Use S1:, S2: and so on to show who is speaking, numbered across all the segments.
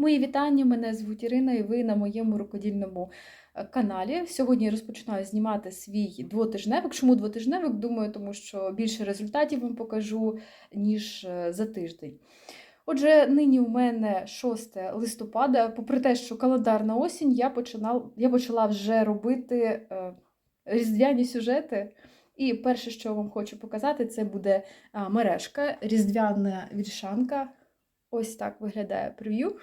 S1: Мої вітання, мене звуть Ірина, і ви на моєму рукодільному е, каналі. Сьогодні я розпочинаю знімати свій двотижневик. Чому двотижневик? Думаю, тому що більше результатів вам покажу, ніж е, за тиждень. Отже, нині у мене 6 листопада. Попри те, що календарна осінь, я починала, я почала вже робити е, різдвяні сюжети. І перше, що вам хочу показати, це буде мережка, різдвяна віршанка. Ось так виглядає прев'ю.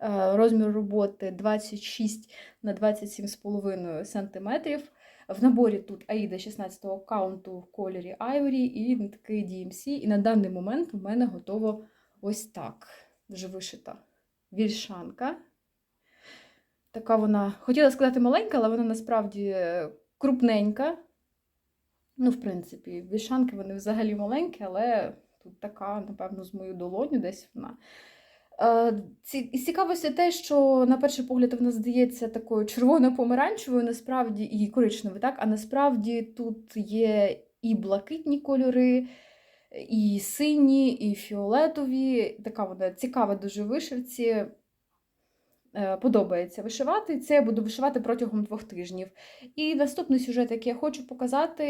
S1: Е, Розмір роботи 26 на 27,5 см. В наборі тут Аїда 16-го каунту в кольорі Ivory і такий DMC. І на даний момент у мене готово ось так. Вже вишита вільшанка. Така вона, хотіла сказати маленька, але вона насправді крупненька. Ну, в принципі, вільшанки вони взагалі маленькі, але тут така, напевно, з мою долоню десь вона. Е, І цікавості те, що на перший погляд вона здається такою червоно-помаранчевою, насправді, і коричневою, так? А насправді тут є і блакитні кольори, і сині, і фіолетові. Така вона цікава дуже вишивці. Е, Подобається вишивати. Це я буду вишивати протягом двох тижнів. І наступний сюжет, який я хочу показати,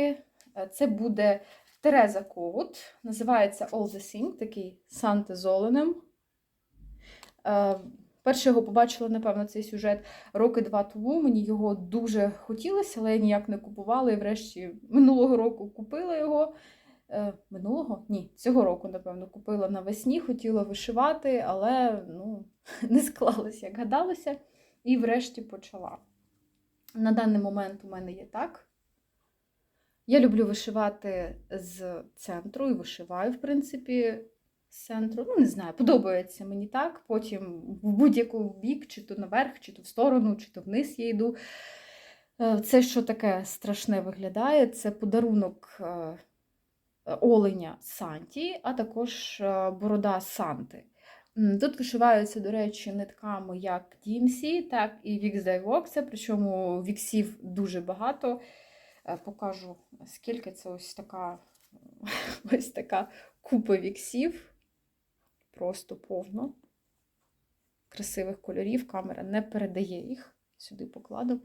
S1: е, це буде Тереза Коут. Називається All the Thing, такий Санте з оленем. Е, Перше його побачила, напевно, цей сюжет роки два тому. Мені його дуже хотілося, але я ніяк не купувала. І врешті минулого року купила його. Е, Минулого? Ні, цього року, напевно, купила навесні, хотіла вишивати, але ну, не склалося, як гадалося, і врешті почала. На даний момент у мене є так. Я люблю вишивати з центру і вишиваю, в принципі, центру. Ну, не знаю, подобається мені так. Потім в будь-яку бік, чи то наверх, чи то в сторону, чи то вниз я йду. Е, Це що таке страшне виглядає? Це подарунок е, оленя Санті, а також е, борода Санти. Тут вишиваються, до речі, нитками як DMC, так і Wix Dye причому віксів дуже багато. Покажу, скільки це ось така, ось така купа віксів. Просто повно красивих кольорів. Камера не передає їх. Сюди покладу.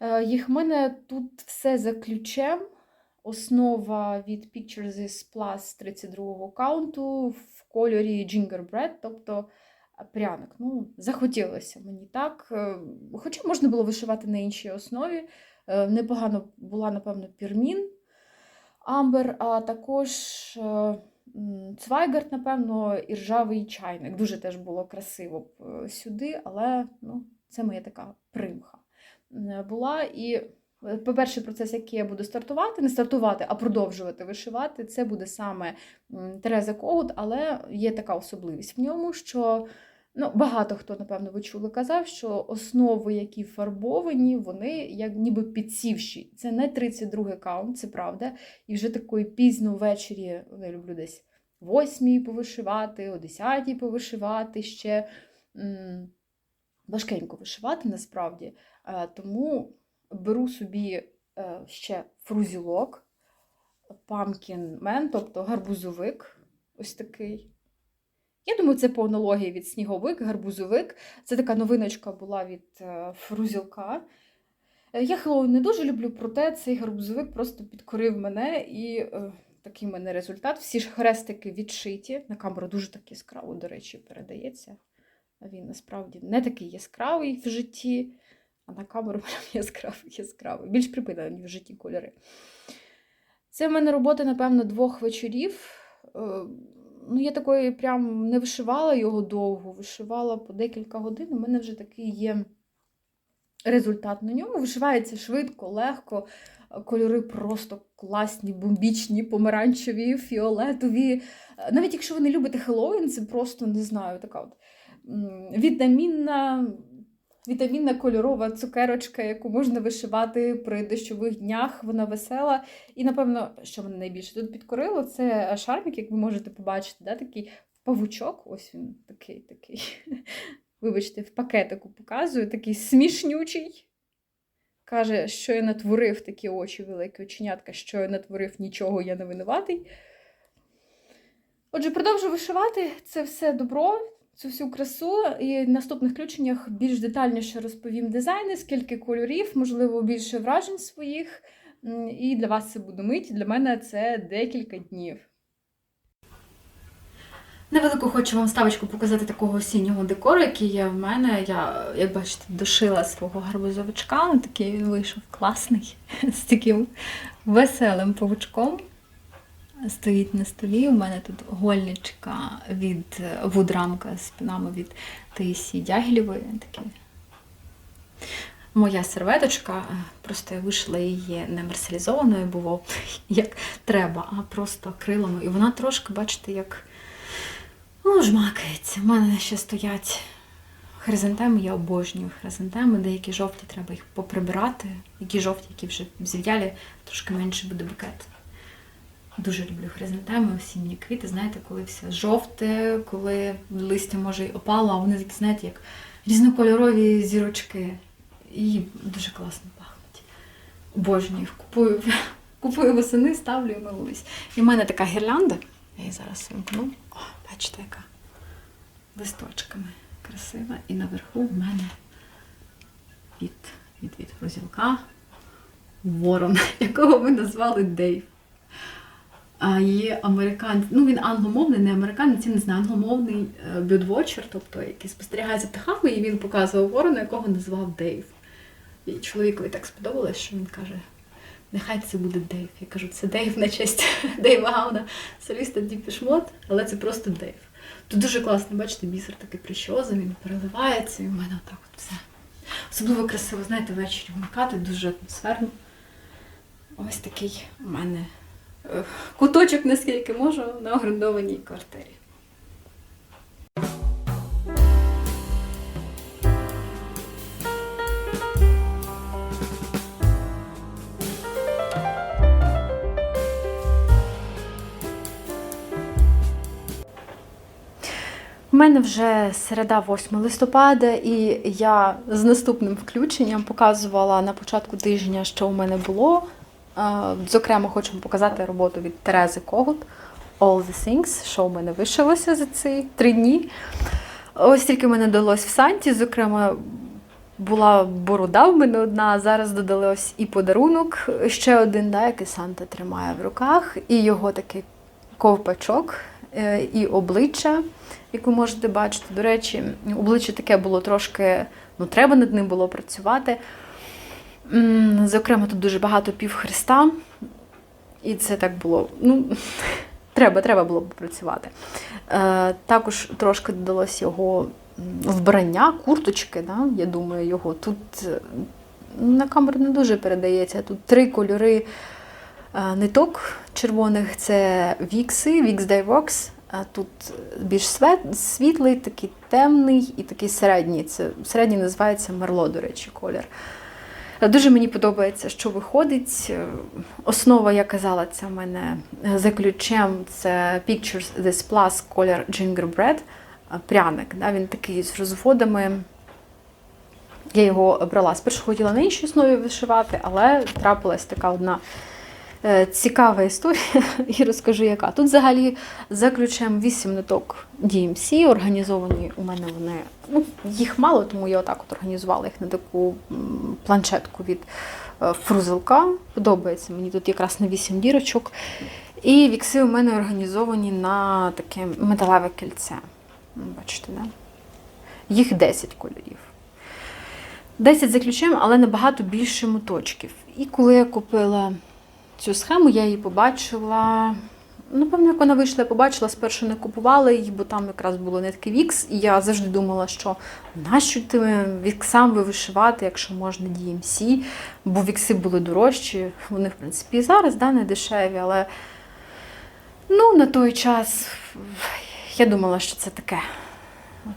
S1: Е, Їх в мене тут все за ключем. Основа від Pictures is Plus 32-го каунту в кольорі Gingerbread, тобто е, пряник. Ну, захотілося мені так. Е, Хоча можна було вишивати на іншій основі. Непогано була, напевно, пірмін Амбер, а також Цвайгард, напевно, і ржавий чайник. Дуже теж було красиво е, сюди, але ну, це моя така примха е, була. І е, по-перше, процес, який я буду стартувати, не стартувати, а продовжувати вишивати, це буде саме Тереза Когут, але є така особливість в ньому, що ну, багато хто, напевно, ви чули, казав, що основи, які фарбовані, вони як ніби підсівші. Це не 32 каунт, це правда. І вже такої пізно ввечері, ну, я люблю десь 8 повишивати, о 10 повишивати ще. Важкенько вишивати насправді. Е, Тому беру собі е, ще фрузілок, man, тобто гарбузовик, ось такий. Я думаю, це по аналогії від сніговик, гарбузовик. Це така новиночка була від е, фрузілка. Е, Я Хеллоуін не дуже люблю, проте цей гарбузовик просто підкорив мене і е, такий в мене результат. Всі ж хрестики відшиті. На камеру дуже так яскраво, до речі, передається. Він насправді не такий яскравий в житті, а на камеру прям яскравий, яскравий. Більш припинені в житті кольори. Це в мене робота, напевно, двох вечорів. Ну, я такої прям не вишивала його довго, вишивала по декілька годин. У мене вже такий є результат на ньому. Вишивається швидко, легко. Кольори просто класні, бомбічні, помаранчеві, фіолетові. Навіть якщо ви не любите Хеллоуін, це просто не знаю, така от вітамінна, вітамінна кольорова цукерочка, яку можна вишивати при дощових днях. Вона весела. І, напевно, що мене найбільше тут підкорило, це шармік, як ви можете побачити, да, такий павучок. Ось він такий, такий. Вибачте, в пакетику показую, такий смішнючий. Каже, що я натворив такі очі, великі оченятка, що я натворив, нічого я не винуватий. Отже, продовжу вишивати це все добро. Цю всю красу і в наступних включеннях більш детальніше розповім дизайни, скільки кольорів, можливо, більше вражень своїх. І для вас це буде мить, для мене це декілька днів. Невелику хочу вам ставочку показати такого осіннього декору, який є в мене. Я, як бачите, дошила свого гарбузовичка. Такий він вийшов класний, з таким веселим павучком. Стоїть на столі. У мене тут гольничка від вудрамка з пінами від Таїсії Дягілєвої. Такі. Моя серветочка, е, просто я вишила її не мерсалізованою було, як треба, а просто акрилами. І вона трошки, бачите, як ну, жмакається. У мене ще стоять хризантеми, я обожнюю хризантеми, деякі жовті треба їх поприбирати, які жовті, які вже зів'ялі, трошки менше буде букет. Дуже люблю хризантеми, осінні квіти. Знаєте, коли все жовте, коли листя може й опало, а вони такі, знаєте, як різнокольорові зірочки. І дуже класно пахнуть. Обожнюю, купую, купую восени, ставлю і милуюсь. І в мене така гірлянда. Я її зараз вимкну. О, бачите, яка листочками красива. І наверху в мене від, від, від розілка ворон, якого ми назвали Дейв. Є американець, ну він англомовний, не американець, я не знаю, англомовний бюдвочер, тобто який спостерігає за птахами, і він показував ворона, якого назвав Дейв. І чоловікові так сподобалось, що він каже: нехай це буде Дейв. Я кажу, це Дейв на честь Дейва Гауна, соліста Діпішмот, але це просто Дейв. Тут дуже класно, бачите, бісер такий прищоза, він переливається, і в мене отак от все. Особливо красиво, знаєте, ввечері вмикати, дуже атмосферно. Ось такий у мене е, куточок, наскільки можу, на орендованій квартирі. У мене вже середа 8 листопада, і я з наступним включенням показувала на початку тижня, що у мене було. Зокрема, хочу показати роботу від Терези Когут All the Things, що у мене вишилося за ці три дні. Ось тільки мене вдалося в Санті. Зокрема, була борода в мене одна, а зараз додали ось і подарунок, ще один, да, який Санта тримає в руках, і його такий ковпачок, е, і обличчя, як ви можете бачити. До речі, обличчя таке було трошки, ну, треба над ним було працювати. Зокрема, тут дуже багато півхреста, і це так було. Ну, треба, треба було попрацювати. Е, також трошки додалось його вбрання, курточки, да, я думаю, його. Тут е, на камеру не дуже передається. Тут три кольори е, ниток червоних це вікси, Vix Dyeworks. А тут більш світлий, такий темний і такий середній. Це середній називається Мерло, до речі, колір. Дуже мені подобається, що виходить. Е, Основа, я казала, це в мене за ключем це Pictures This Plus колір Gingerbread, е, пряник. Да, він такий з розводами. Я його брала. Спершу хотіла на іншій основі вишивати, але трапилась така одна е, цікава історія, і розкажу, яка. Тут взагалі за ключем 8 ниток DMC, організовані у мене вони. Ну, їх мало, тому я отак от організувала їх на таку планшетку від е, фрузелка. Подобається мені тут якраз на 8 дірочок. І вікси у мене організовані на таке металеве кільце. Бачите, да? Їх 10 кольорів. 10 за ключем, але набагато більше моточків. І коли я купила цю схему, я її побачила. Напевно, як вона вийшла, я побачила, спершу не купувала її, бо там якраз було нитки вікс, і я завжди думала, що нащо ти віксами вишивати, якщо можна DMC, бо вікси були дорожчі. Вони, в принципі, і зараз да, не дешеві, але ну, на той час я думала, що це таке.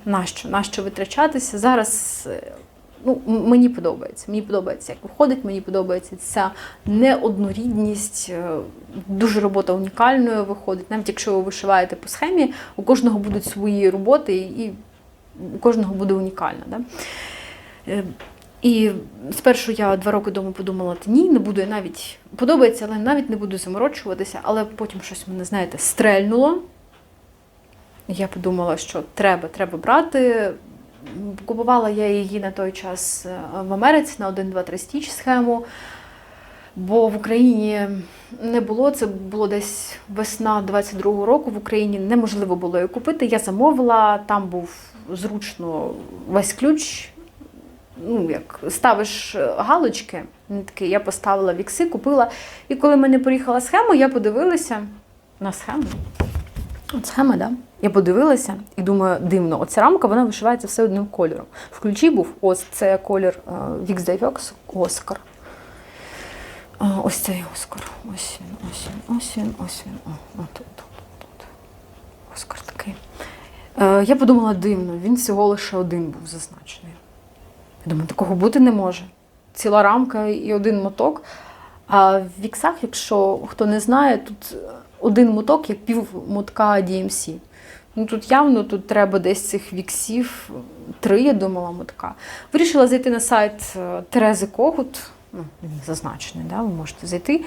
S1: Нащо? Нащо витрачатися? Зараз е, ну, мені подобається. Мені подобається, як виходить, мені подобається ця неоднорідність. е, Дуже робота унікальною виходить. Навіть якщо ви вишиваєте по схемі, у кожного будуть свої роботи, і у кожного буде унікальна. Да? Е, І спершу я два роки тому подумала, «Та ні, не буду я навіть подобається, але навіть не буду заморочуватися. Але потім щось мене, знаєте, стрельнуло. Я подумала, що треба, треба брати. Купувала я її на той час е, в Америці на 1, 2, 3 стіч схему, бо в Україні не було. Це було десь весна 22-го року. В Україні неможливо було її купити. Я замовила, там був зручно весь ключ. Ну, як ставиш е, галочки, нитки, я поставила вікси, купила. І коли мене приїхала схема, я подивилася на схему. От схема, да? Я подивилася і думаю, дивно, оця рамка вона вишивається все одним кольором. В ключі був ось це колір е, Vix Оскар. Ось цей Оскар. Ось він, ось він, ось він, ось він. О, тут, тут, тут. Оскар такий. Е, Я подумала, дивно, він всього лише один був зазначений. Я думаю, такого бути не може. Ціла рамка і один моток. А в віксах, якщо хто не знає, тут один моток як пів мотка DMC. Ну тут явно тут треба десь цих віксів, три, я думала, мотка. Вирішила зайти на сайт е, Терези Когут. Ну, він зазначений, да? ви можете зайти.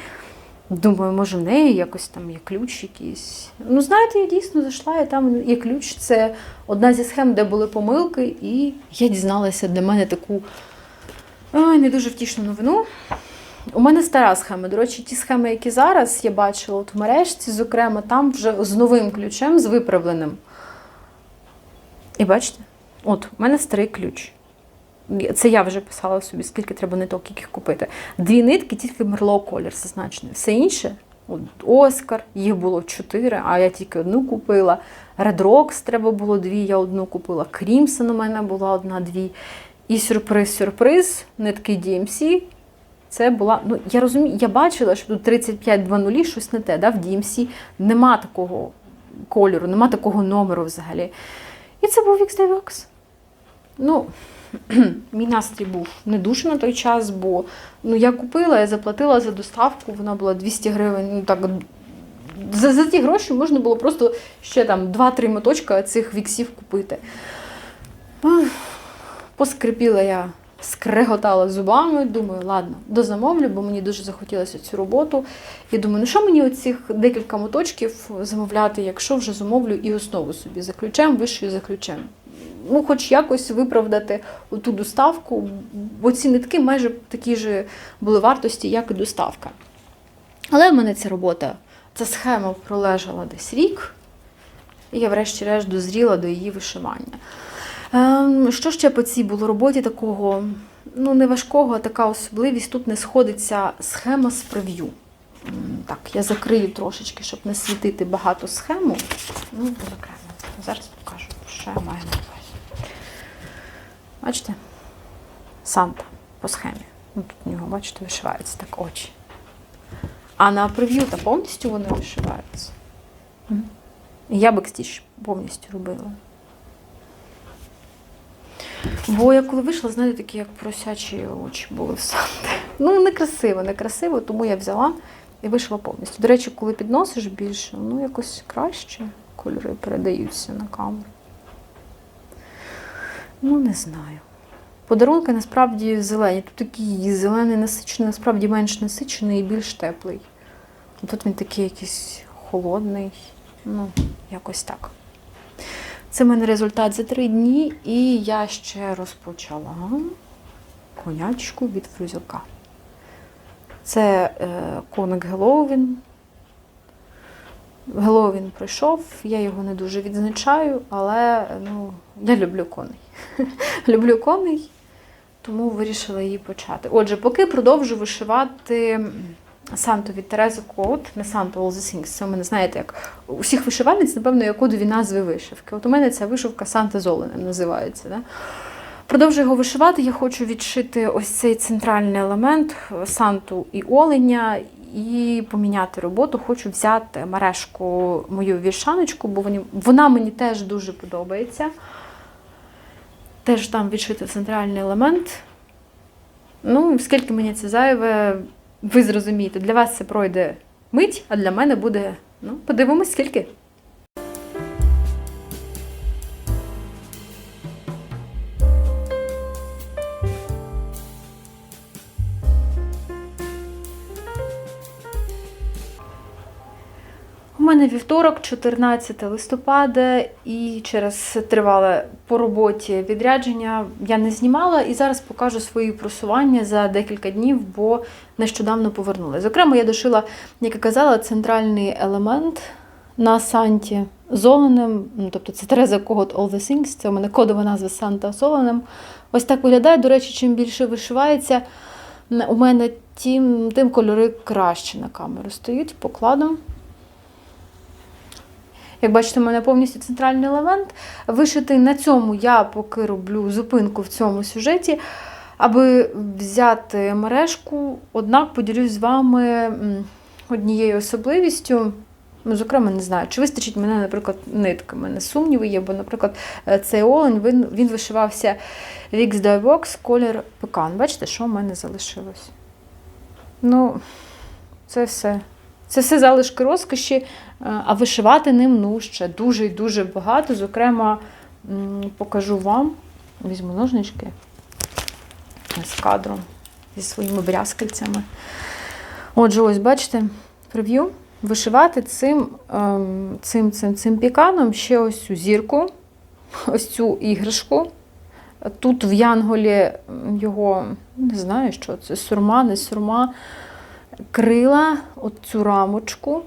S1: Думаю, може, в неї якось там є ключ якийсь. Ну, знаєте, я дійсно зайшла, і там є ключ. Це одна зі схем, де були помилки, і я дізналася для мене таку ой, не дуже втішну новину. У мене стара схема. До речі, ті схеми, які зараз я бачила от в мережці, зокрема, там вже з новим ключем, з виправленим. І бачите, от у мене старий ключ. Це я вже писала собі, скільки треба ниток, яких купити. Дві нитки, тільки мерло колір зазначений. Все інше, от Оскар, їх було чотири, а я тільки одну купила. Red Rocks треба було дві, я одну купила. Crimson у мене була одна-дві. І сюрприз-сюрприз, нитки DMC. Це була, ну я розумію, я бачила, що тут 35-00 щось не те. Да? В DMC нема такого кольору, нема такого номеру взагалі. І це був X-Devox. Ну, мій настрій був не дуже на той час, бо ну, я купила, я заплатила за доставку, вона була 200 гривень. Ну, так, за, за ті гроші можна було просто ще там 2-3 моточка цих віксів купити. Поскрипіла я, скреготала зубами, думаю, ладно, дозамовлю, бо мені дуже захотілося цю роботу. І думаю, ну що мені оцих декілька моточків замовляти, якщо вже замовлю і основу собі за ключем, вишию за ключем. Ну, хоч якось виправдати ту доставку, бо ці нитки майже такі ж були вартості, як і доставка. Але в мене ця робота, ця схема пролежала десь рік, і я, врешті-решт, дозріла до її вишивання. Ем, Що ще по цій було роботі такого, ну, не а така особливість. Тут не сходиться схема з прев'ю. Так, я закрию трошечки, щоб не світити багато схему. Ну, закриємо. Зараз покажу, що я маю на увазі. Бачите? Санта по схемі. Ну, тут у нього, бачите, вишиваються так очі. А на прев'ю та повністю вони вишиваються. Я бекстіж повністю робила. Бо я коли вийшла, знаєте, такі як просячі очі були в Санти. Ну, некрасиво, некрасиво, тому я взяла і вийшла повністю. До речі, коли підносиш більше, ну якось краще кольори передаються на камеру. Ну, не знаю. Подарунки насправді зелені. Тут такий зелений насичений, насправді менш насичений і більш теплий. Тут він такий якийсь холодний. Ну, якось так. Це в мене результат за три дні, і я ще розпочала конячку від фрузілка. Це е, коник Геловін. Геловін прийшов, я його не дуже відзначаю, але ну, я люблю коней. люблю коней, тому вирішила її почати. Отже, поки продовжу вишивати Санту від Терези Кот, не Санту All the Things, це у мене, знаєте, як у всіх вишивальниць, напевно, є кодові назви вишивки. От у мене ця вишивка Санта з Оленем називається. Да? Продовжую його вишивати, я хочу відшити ось цей центральний елемент Санту і Оленя і поміняти роботу. Хочу взяти мережку мою віршаночку, бо вона мені теж дуже подобається. Теж там відшити центральний елемент. Ну, скільки мені це зайве, ви зрозумієте, для вас це пройде мить, а для мене буде. Ну, подивимось, скільки. Мене вівторок, 14 листопада, і через тривале по роботі відрядження я не знімала і зараз покажу свої просування за декілька днів, бо нещодавно повернулася. Зокрема, я дошила, як я казала, центральний елемент на Санті з оленем, ну, тобто це Тереза Когот All the Things, це у мене кодова назва Санта з оленем. Ось так виглядає. До речі, чим більше вишивається, у мене тим, тим кольори краще на камеру стоять покладом. Як бачите, у мене повністю центральний елемент. Вишитий на цьому я поки роблю зупинку в цьому сюжеті, аби взяти мережку, однак поділюсь з вами однією особливістю. Ну, зокрема, не знаю, чи вистачить мене, наприклад, нитки. У мене сумніви є, бо, наприклад, е, цей олень він, він вишивався Wix Dye Box, колір пекан. Бачите, що в мене залишилось? Ну, це все. Це все залишки розкоші, а вишивати ним ну, ще дуже і дуже багато. Зокрема, покажу вам, візьму ножнички з кадром зі своїми брязкальцями. Отже, ось бачите, прев'ю. Вишивати цим, ем, цим, цим, цим піканом ще ось цю зірку, ось цю іграшку. Тут в Янголі його, не знаю, що це, сурма, не сурма, крила, от цю рамочку.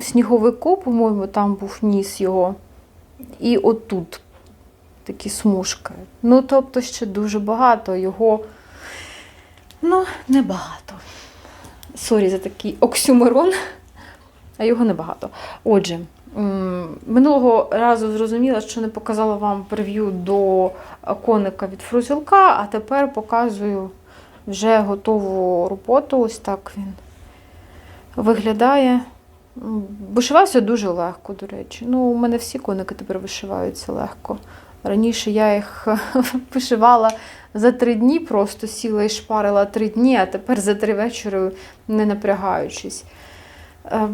S1: Сніговику, по-моєму, там був ніс його. І отут такі смужки. Ну, тобто, ще дуже багато його. Ну, небагато. Сорі за такий оксюморон, а його небагато. Отже, минулого разу зрозуміла, що не показала вам прев'ю до коника від фрузілка, а тепер показую вже готову роботу. Ось так він виглядає. Вишивався дуже легко, до речі. Ну, у мене всі коники тепер вишиваються легко. Раніше я їх вишивала за три дні, просто сіла і шпарила три дні, а тепер за три вечори, не напрягаючись. Е,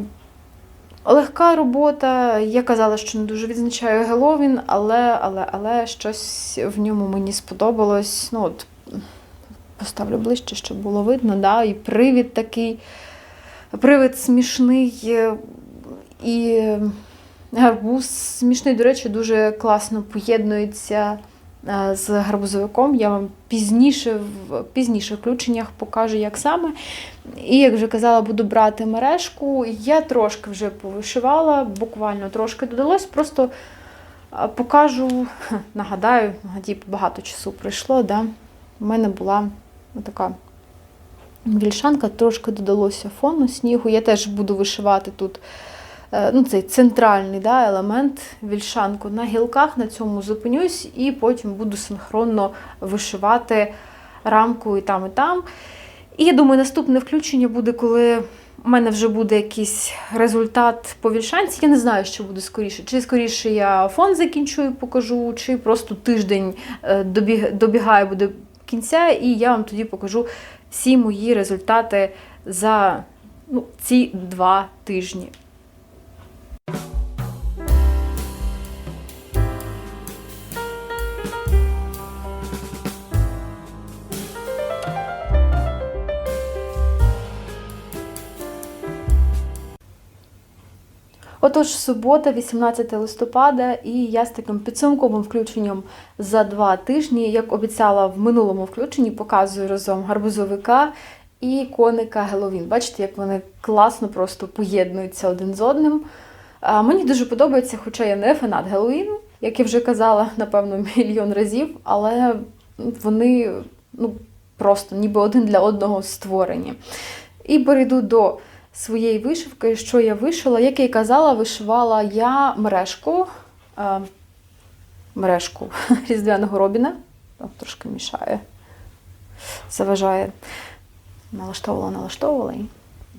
S1: Легка робота. Я казала, що не дуже відзначаю Геловін, але, але, але щось в ньому мені сподобалось. Ну, от, поставлю ближче, щоб було видно. Да? І привід такий, привид смішний. е, І гарбуз смішний, до речі, дуже класно поєднується е, з гарбузовиком. Я вам пізніше в пізніше включеннях покажу, як саме. І як вже казала, буду брати мережку. Я трошки вже повишивала, буквально трошки додалось. Просто е, покажу, нагадаю, багато часу пройшло. Да? У мене була така вільшанка, трошки додалося фону снігу. Я теж буду вишивати тут е, ну, цей центральний да, елемент вільшанку на гілках, на цьому зупинюсь, і потім буду синхронно вишивати рамку і там, і там. І я думаю, наступне включення буде, коли у мене вже буде якийсь результат по вільшанці. Я не знаю, що буде скоріше. Чи скоріше я фон закінчу і покажу, чи просто тиждень е, добігає буде кінця, і я вам тоді покажу всі мої результати за ну, ці два тижні. Отож, субота, 18 листопада, і я з таким підсумковим включенням за два тижні, як обіцяла в минулому включенні, показую разом гарбузовика і коника Геловін. Бачите, як вони класно просто поєднуються один з одним. А, Мені дуже подобається, хоча я не фанат Геловіну, як я вже казала, напевно, мільйон разів, але вони ну, просто ніби один для одного створені. І перейду до своєї вишивки, що я вишила. Як я й казала, вишивала я мережку, е, мережку різдвяного робіна. О, трошки мішає, заважає. Налаштовувала, налаштовувала і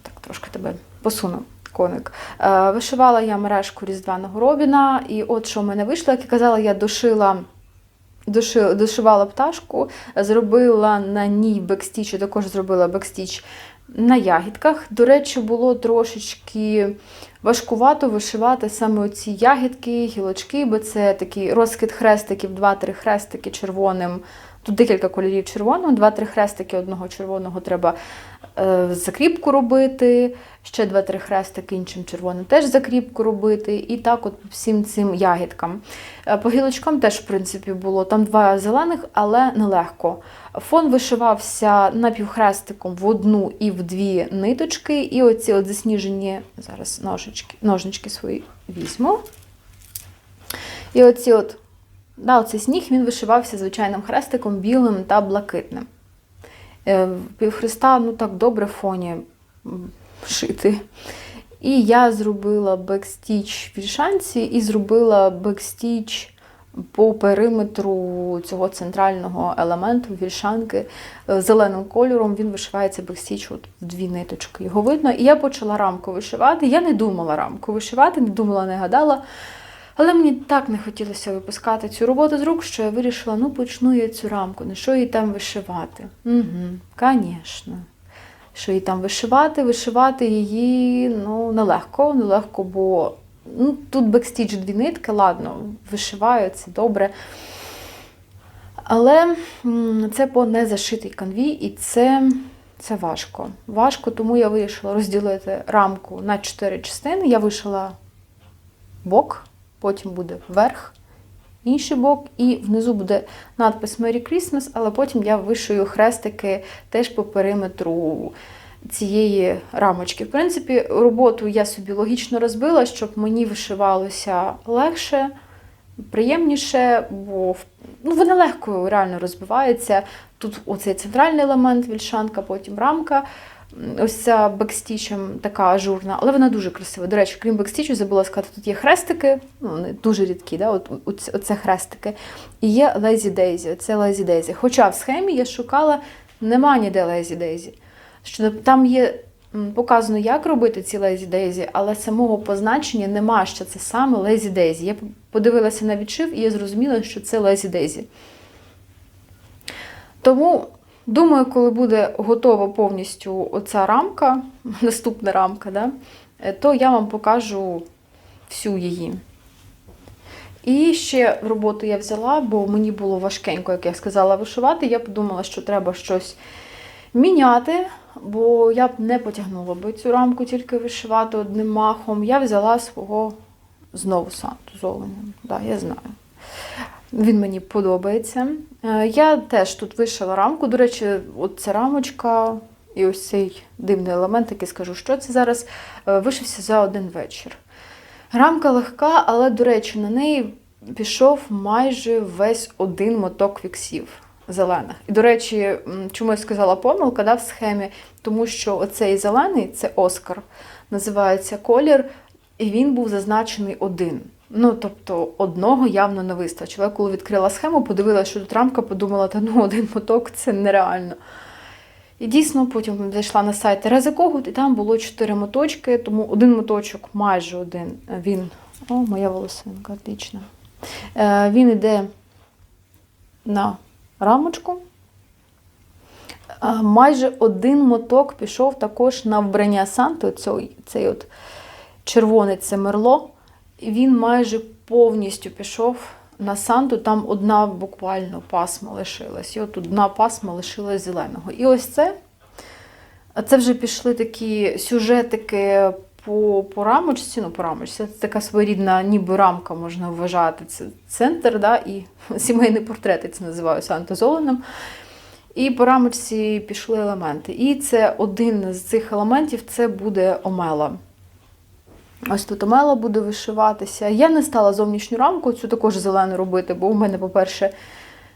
S1: так трошки тебе посуну. Коник. Е, вишивала я мережку різдвяного робіна, і от що в мене вийшло, як я казала, я дошила дошивала пташку, зробила на ній бекстіч, і також зробила бекстіч на ягідках. До речі, було трошечки важкувато вишивати саме ці ягідки, гілочки, бо це такий розкид хрестиків, 2-3 хрестики червоним. Тут декілька кольорів червоного, 2-3 хрестики одного червоного треба закріпку робити, ще два-три хрестики іншим червоним теж закріпку робити, і так от всім цим ягідкам. Е, По гілочкам теж, в принципі, було там два зелених, але нелегко. Фон вишивався напівхрестиком в одну і в дві ниточки, і оці от засніжені, зараз ножички, ножнички свої візьму. І оці от, да, оцей сніг він вишивався звичайним хрестиком білим та блакитним. Е, Півхреста, ну так добре в фоні шити. І я зробила бекстіч в вільшанці і зробила бекстіч по периметру цього центрального елементу вільшанки е, зеленим кольором. Він вишивається бекстіч от в дві ниточки. Його видно. І я почала рамку вишивати. Я не думала рамку вишивати, не думала, не гадала. Але мені так не хотілося випускати цю роботу з рук, що я вирішила, ну почну я цю рамку, на що її там вишивати. Угу, звісно. Що її там вишивати, вишивати її ну, нелегко, нелегко, бо ну, тут бекстіч дві нитки, ладно, вишиваю, це добре. Але це по незашитій канві, і це, це важко. Важко, тому я вирішила розділити рамку на чотири частини. Я вишила бок, потім буде верх, інший бок, і внизу буде надпис Merry Christmas, але потім я вишию хрестики теж по периметру цієї рамочки. В принципі, роботу я собі логічно розбила, щоб мені вишивалося легше, приємніше, бо ну, вони легко реально розбиваються. Тут оцей центральний елемент, вільшанка, потім рамка. Ось ця бекстічем така ажурна, але вона дуже красива. До речі, крім бекстічу, забула сказати, тут є хрестики, ну, вони дуже рідкі, да? от, оце, оце хрестики. І є Лезі Дейзі, це Лезі Дейзі. Хоча в схемі я шукала, нема ніде Лезі Дейзі. Що там є показано, як робити ці Лезі Дейзі, але самого позначення нема, що це саме Лезі Дейзі. Я подивилася на відшив і я зрозуміла, що це Лезі Дейзі. Тому. Думаю, коли буде готова повністю оця рамка, наступна рамка, да, е, то я вам покажу всю її. І ще роботу я взяла, бо мені було важкенько, як я сказала, вишивати. Я подумала, що треба щось міняти, бо я б не потягнула би цю рамку тільки вишивати одним махом. Я взяла свого знову санту з. Да, я знаю. Він мені подобається. Е, Я теж тут вишила рамку. До речі, от ця рамочка і ось цей дивний елемент, який скажу, що це зараз, е, вишився за один вечір. Рамка легка, але, до речі, на неї пішов майже весь один моток віксів зелених. І, до речі, чому я сказала помилка да, в схемі, тому що оцей зелений це Оскар, називається колір, і він був зазначений один. Ну, тобто, одного явно не вистачило. Я коли відкрила схему, подивилася, що тут рамка, подумала, та ну один моток це нереально. І дійсно потім зайшла на сайт Терези і там було чотири моточки, тому один моточок, майже один, він. О, моя волосинка, отлично. Е, Він йде на рамочку. Майже один моток пішов також на вбрання Санти, цей от червоний це мерло. Він майже повністю пішов на Санту, там одна буквально пасма лишилась. І от одна пасма лишилась зеленого. І ось це. Це вже пішли такі сюжетики по, по рамочці. Ну, по рамочці. Це така своєрідна, ніби рамка можна вважати. Це центр, да, і сімейний портрет, я це називаю Санта. І по рамочці пішли елементи. І це один з цих елементів це буде омела. Ось тут омела буде вишиватися. Я не стала зовнішню рамку, цю також зелену робити, бо у мене, по-перше,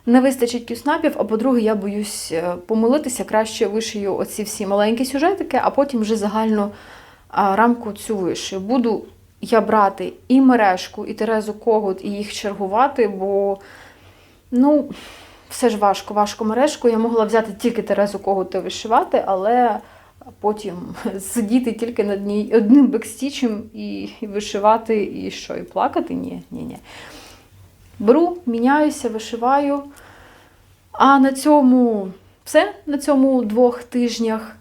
S1: не вистачить кюснапів, а по-друге, я боюсь е, помилитися, краще вишию оці всі маленькі сюжетики, а потім вже загальну рамку цю вишию. Буду я брати і мережку, і Терезу Когут, і їх чергувати, бо, ну, все ж важко, важко мережку. Я могла взяти тільки Терезу Когут і вишивати, але потім сидіти тільки над ній одним бекстічем і, і вишивати, і що, і плакати? Ні, ні, ні. Беру, міняюся, вишиваю. А на цьому все, на цьому двох тижнях.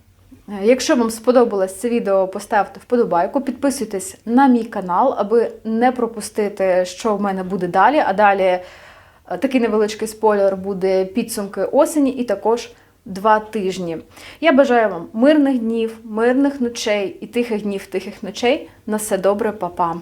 S1: Е, Якщо вам сподобалось це відео, поставте вподобайку, підписуйтесь на мій канал, аби не пропустити, що в мене буде далі. А далі е, такий невеличкий спойлер буде підсумки осені і також два тижні. Я бажаю вам мирних днів, мирних ночей і тихих днів, тихих ночей. На все добре, па-па!